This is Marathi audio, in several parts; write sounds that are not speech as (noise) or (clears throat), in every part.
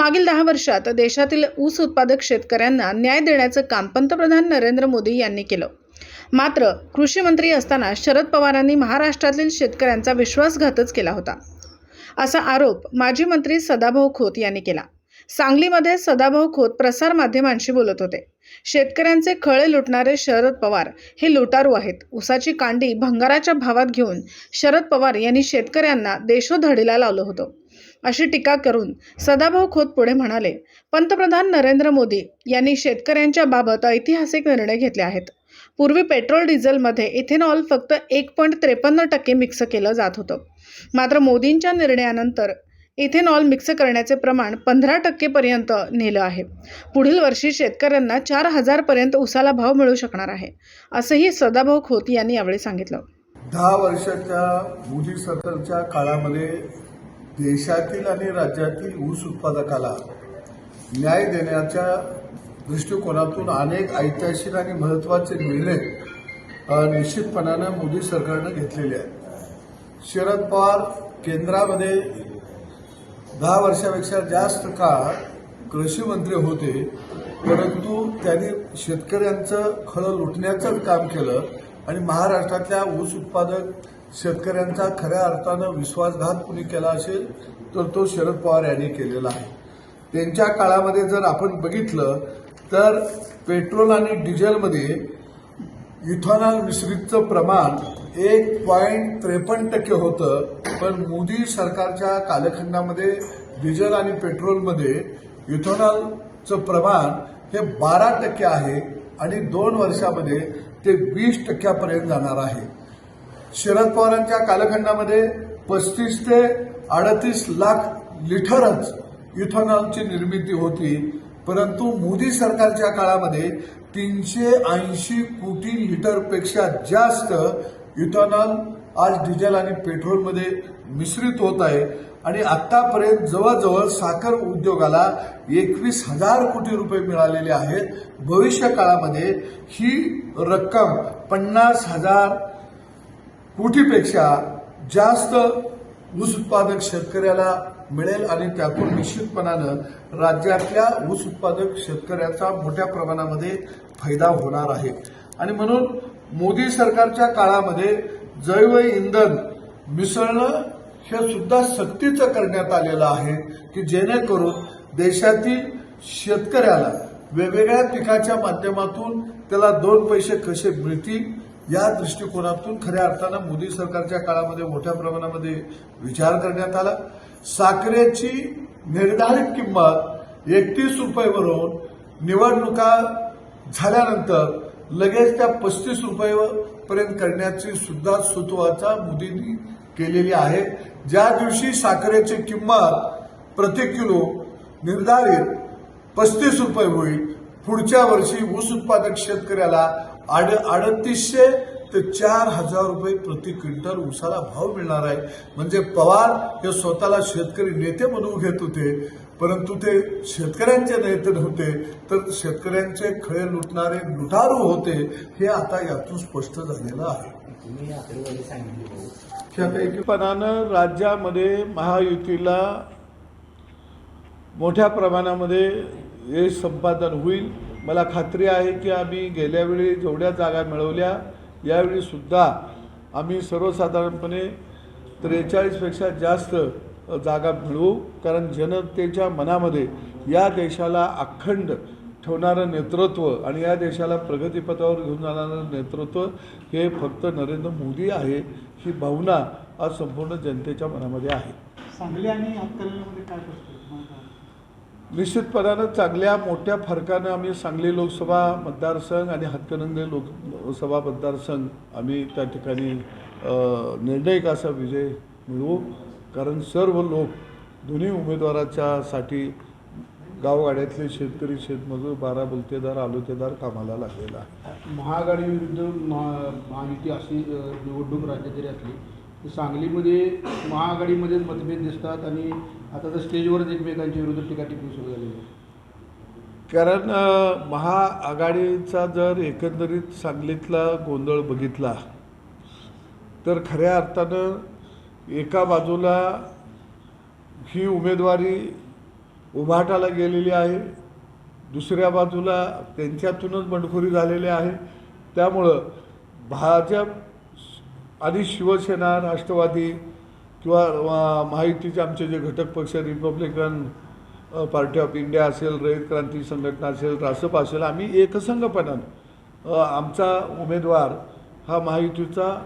मागील दहा वर्षात देशातील ऊस उत्पादक शेतकऱ्यांना न्याय देण्याचं काम पंतप्रधान नरेंद्र मोदी यांनी केलं. मात्र कृषी मंत्री असताना शरद पवारांनी महाराष्ट्रातील शेतकऱ्यांचा विश्वासघातच केला होता. असा आरोप माजी मंत्री सदाभाऊ खोत यांनी केला. सांगलीमध्ये सदाभाऊ खोत प्रसार माध्यमांशी बोलत होते. शेतकऱ्यांचे खळे लुटणारे शरद पवार हे लुटारू आहेत. उसाची कांडी भंगाराच्या भावात घेऊन शरद पवार यांनी शेतकऱ्यांना देशोधडीला लावलं होतं. अशी टीका करून सदाभाऊ खोत पुढे म्हणाले पंतप्रधान नरेंद्र मोदी यांनी शेतकऱ्यांच्या बाबत ऐतिहासिक निर्णय घेतले आहेत. पूर्वी पेट्रोल डिझेलमध्ये इथेनॉल फक्त एक पॉईंट त्रेपन्न टक्के मिक्स केलं जात होतं. मात्र मोदींच्या निर्णयानंतर इथेनॉल मिक्स करण्याचे प्रमाण पंधरा टक्केपर्यंत नेलं आहे. पुढील वर्षी शेतकऱ्यांना चार हजारपर्यंत उसाला भाव मिळू शकणार आहे असंही सदाभाऊ खोत यांनी यावेळी सांगितलं. दहा वर्षाच्या मोदी सरकारच्या काळामध्ये देशातील आणि राज्यातील ऊस उत्पादकाला न्याय देण्याच्या दृष्टिकोनातून अनेक ऐतिहासिक आणि महत्त्वाचे निर्णय निश्चितपणानं मोदी सरकारनं घेतलेले आहेत. शरद पवार केंद्रामध्ये दहा वर्षापेक्षा जास्त काळ कृषी मंत्री होते परंतु त्यांनी शेतकऱ्यांचं खळं लुटण्याचं काम केलं आणि महाराष्ट्रातल्या ऊस उत्पादक शेतकऱ्यांचा खऱ्या अर्थानं विश्वासघात कुणी केला असेल तर तो शरद पवार यांनी केलेला आहे. त्यांच्या काळामध्ये जर आपण बघितलं तर पेट्रोल आणि डिझेलमध्ये इथॉनॉल मिश्रितचं प्रमाण एक पॉईंट त्रेपन्न टक्के होतं पण मोदी सरकारच्या कालखंडामध्ये डिझेल आणि पेट्रोलमध्ये इथॉनॉलचं प्रमाण हे बारा टक्के आहे आणि दोन वर्षामध्ये ते वीस टक्क्यापर्यंत जाणार आहे. शरद पवारांच्या कालखंडामध्ये पस्तीस ते अडतीस लाख लिटरच इथॉनॉलची निर्मिती होती. परंतु मोदी सरकारच्या काळामध्ये तीनशे ऐंशी कोटी लिटरपेक्षा जास्त इथेनॉल आज डिझेल आणि पेट्रोलमध्ये मिश्रित होत आहे. आणि आतापर्यंत जवळजवळ साखर उद्योगाला एकवीस हजार कोटी रुपये मिळालेले आहेत. भविष्य काळामध्ये ही रक्कम पन्नास हजार कोटीपेक्षा जास्त ऊस उत्पादक शेतकऱ्याला मिळेल आणि त्यातून निश्चितपणानं राज्यातल्या ऊस उत्पादक शेतकऱ्याचा मोठ्या प्रमाणामध्ये फायदा होणार आहे. आणि म्हणून मोदी सरकारच्या काळामध्ये जैव इंधन मिसळणं हे सुद्धा सक्तीचं करण्यात आलेलं आहे की जेणेकरून देशातील शेतकऱ्याला वेगवेगळ्या पिकाच्या माध्यमातून त्याला दोन पैसे कसे मिळतील या दृष्टिकोनातून खऱ्या अर्थानं मोदी सरकारच्या काळामध्ये मोठ्या प्रमाणामध्ये विचार करण्यात आला. साखरेची निर्धारित किंमत एकतीस रुपयेवरून निवडणुका झाल्यानंतर लगेच त्या पस्तीस रुपयेपर्यंत करण्याची सुद्धा सुतवाचा मोदींनी केलेली आहे. ज्या दिवशी साखरेची किंमत प्रति किलो निर्धारित पस्तीस रुपये होईल पुढच्या वर्षी ऊस उत्पादक शेतकऱ्याला आड अडतीसशे ते चार हजार रुपये प्रति क्विंटल ऊसाला भाव मिळणार आहे. म्हणजे पवार हे स्वतःला शेतकरी नेते म्हणून घेत होते परंतु ते शेतकऱ्यांचे नेते नव्हते. तर शेतकऱ्यांचे खळे लुटणारे लुटारू होते हे आता यातून स्पष्ट झालेलं आहे. त्यापैकीपणानं राज्यामध्ये महायुतीला मोठ्या प्रमाणामध्ये यश संपादन होईल. मला खात्री आहे की आम्ही गेल्यावेळी जेवढ्या जागा मिळवल्या यावेळीसुद्धा आम्ही सर्वसाधारणपणे त्रेचाळीसपेक्षा जास्त जागा मिळवू. कारण जनतेच्या मनामध्ये या देशाला अखंड ठेवणारं नेतृत्व आणि या देशाला प्रगतीपथावर घेऊन जाणारं नेतृत्व हे फक्त नरेंद्र मोदी आहे ही भावना आज संपूर्ण जनतेच्या मनामध्ये आहे. सांगली आणि काय निश्चितपणानं चांगल्या मोठ्या फरकानं आम्ही सांगली लोकसभा मतदारसंघ आणि हातकणंगले लोकसभा मतदारसंघ आम्ही त्या ठिकाणी अ, निर्णायक असा विजय मिळवू. कारण सर्व लोक दोन्ही उमेदवाराच्या साठी गावगाड्यातले शेतकरी शेतमजूर बारा बुलतेदार आलोतेदार कामाला लागलेला आहे. महाआघाडी विरुद्ध महा महायुती अशी निवडणूक राज्यात जरी असली सांगलीमध्ये महाआघाडीमध्येच मतभेद दिसतात आणि आता तर स्टेजवरच एकमेकांच्या विरुद्ध टीका टिप्पणी सुरू झालेली आहे. कारण महाआघाडीचा जर एकंदरीत सांगलीतला गोंधळ बघितला तर खऱ्या अर्थानं एका बाजूला ही उमेदवारी उभाटाला गेलेली आहे दुसऱ्या बाजूला त्यांच्यातूनच बंडखोरी झालेली आहे त्यामुळं भाजप आणि शिवसेना राष्ट्रवादी किंवा माहितीचे महायुतीचे आमचे जे घटक पक्ष रिपब्लिकन पार्टी ऑफ इंडिया असेल रयत क्रांती संघटना असेल रासप असेल आम्ही एकसंघपणानं आमचा उमेदवार हा महायुतीचा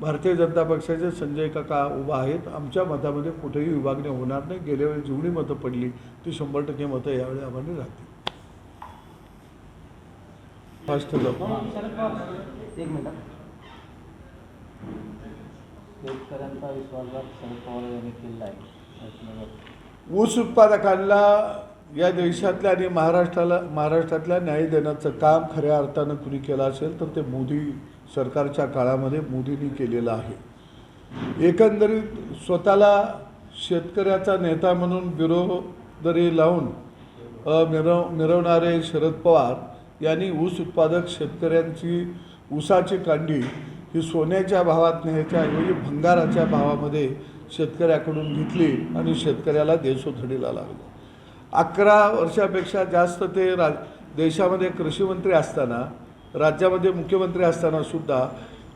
भारतीय जनता पक्षाचे संजय काका उभा आहेत. आमच्या मतामध्ये कुठेही विभागणी होणार नाही. गेल्या वेळी जेवढी मतं पडली ती शंभर टक्के मतं यावेळी आम्हाला राहतील. फास्ट एक मिनिट. शेतकऱ्यांचा विश्वासघात शरद पवार यांनी केला आहे. ऊस उत्पादकांना या देशातल्या आणि महाराष्ट्राला महाराष्ट्रातल्या न्याय देण्याचं काम खऱ्या अर्थानं कुणी केलं असेल तर ते मोदी सरकारच्या काळामध्ये मोदींनी केलेलं आहे. एकंदरीत स्वतःला शेतकऱ्याचा नेता म्हणून बिरोदरी लावून मिरव मिरवणारे शरद पवार यांनी ऊस उत्पादक शेतकऱ्यांची ऊसाची कांडी ही सोन्याच्या भावात न्यायच्याऐवजी भंगाराच्या भावामध्ये शेतकऱ्याकडून घेतली आणि शेतकऱ्याला देशोधडीला लागलं. अकरा वर्षापेक्षा जास्त ते रा देशामध्ये कृषीमंत्री असताना राज्यामध्ये मुख्यमंत्री असताना सुद्धा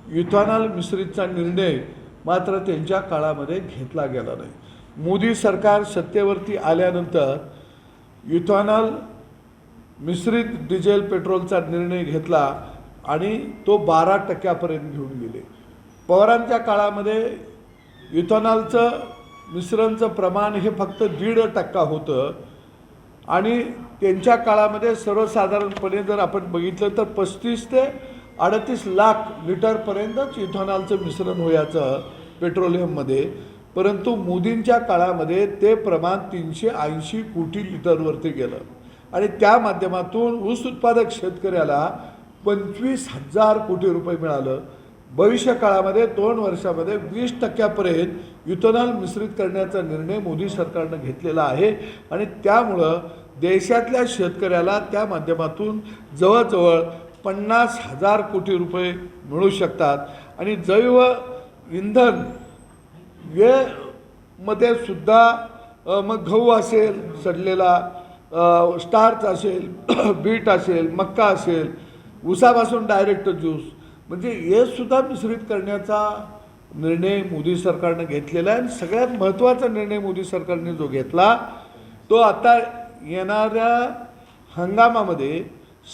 युथानॉल मिश्रितचा निर्णय मात्र त्यांच्या काळामध्ये घेतला गेला नाही. मोदी सरकार सत्तेवरती आल्यानंतर युथानॉल मिश्रित डिझेल पेट्रोलचा निर्णय घेतला आणि तो बारा टक्क्यापर्यंत घेऊन गेले. पवारांच्या काळामध्ये इथॉनॉलचं मिश्रणचं प्रमाण हे फक्त दीड टक्का होतं. आणि त्यांच्या काळामध्ये सर्वसाधारणपणे जर आपण बघितलं तर पस्तीस ते अडतीस लाख लिटरपर्यंतच इथॉनॉलचं मिश्रण व्हायचं पेट्रोलियममध्ये. परंतु मोदींच्या काळामध्ये ते प्रमाण तीनशे ऐंशी कोटी लिटरवरती गेलं. आणि त्या माध्यमातून ऊस उत्पादक शेतकऱ्याला पंचवीस हजार कोटी रुपये मिळालं. भविष्य काळामध्ये दोन वर्षामध्ये वीस टक्क्यापर्यंत युथनॉल मिश्रित करण्याचा निर्णय मोदी सरकारनं घेतलेला आहे. आणि त्यामुळं देशातल्या शेतकऱ्याला त्या माध्यमातून जवळजवळ पन्नास हजार कोटी रुपये मिळू शकतात. आणि जैव इंधन वेमध्ये सुद्धा मग गहू असेल सडलेला स्टार्च असेल (clears throat) बीट असेल मक्का असेल उसापासून डायरेक्ट ज्यूस म्हणजे हे सुद्धा मिश्रित करण्याचा निर्णय मोदी सरकारनं घेतलेला आहे. आणि सगळ्यात महत्त्वाचा निर्णय मोदी सरकारने जो घेतला तो आता येणाऱ्या हंगामामध्ये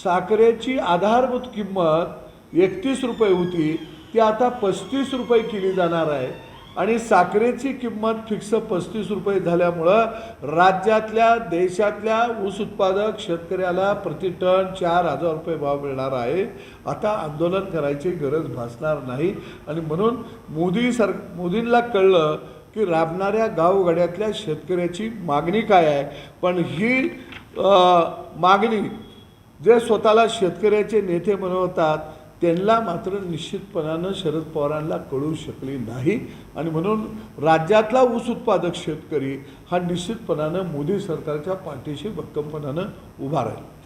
साखरेची आधारभूत किंमत एकतीस रुपये होती. ती आता पस्तीस रुपये केली जाणार आहे. आणि साखरेची किंमत फिक्स पस्तीस रुपये झाल्यामुळं राज्यातल्या देशातल्या ऊस उत्पादक शेतकऱ्याला प्रति टन चार हजार रुपये भाव मिळणार आहे. आता आंदोलन करायची गरज भासणार नाही. आणि म्हणून मोदी सर मोदींना कळलं की राबणाऱ्या गावगाड्यातल्या शेतकऱ्याची मागणी काय आहे. पण ही मागणी जे स्वतःला शेतकऱ्याचे नेते म्हणवतात त्यांना मात्र निश्चितपणानं शरद पवारांना कळू शकली नाही. आणि म्हणून राज्यातला ऊस उत्पादक शेतकरी हा निश्चितपणानं मोदी सरकारच्या पाठीशी भक्कमपणानं उभा राहील.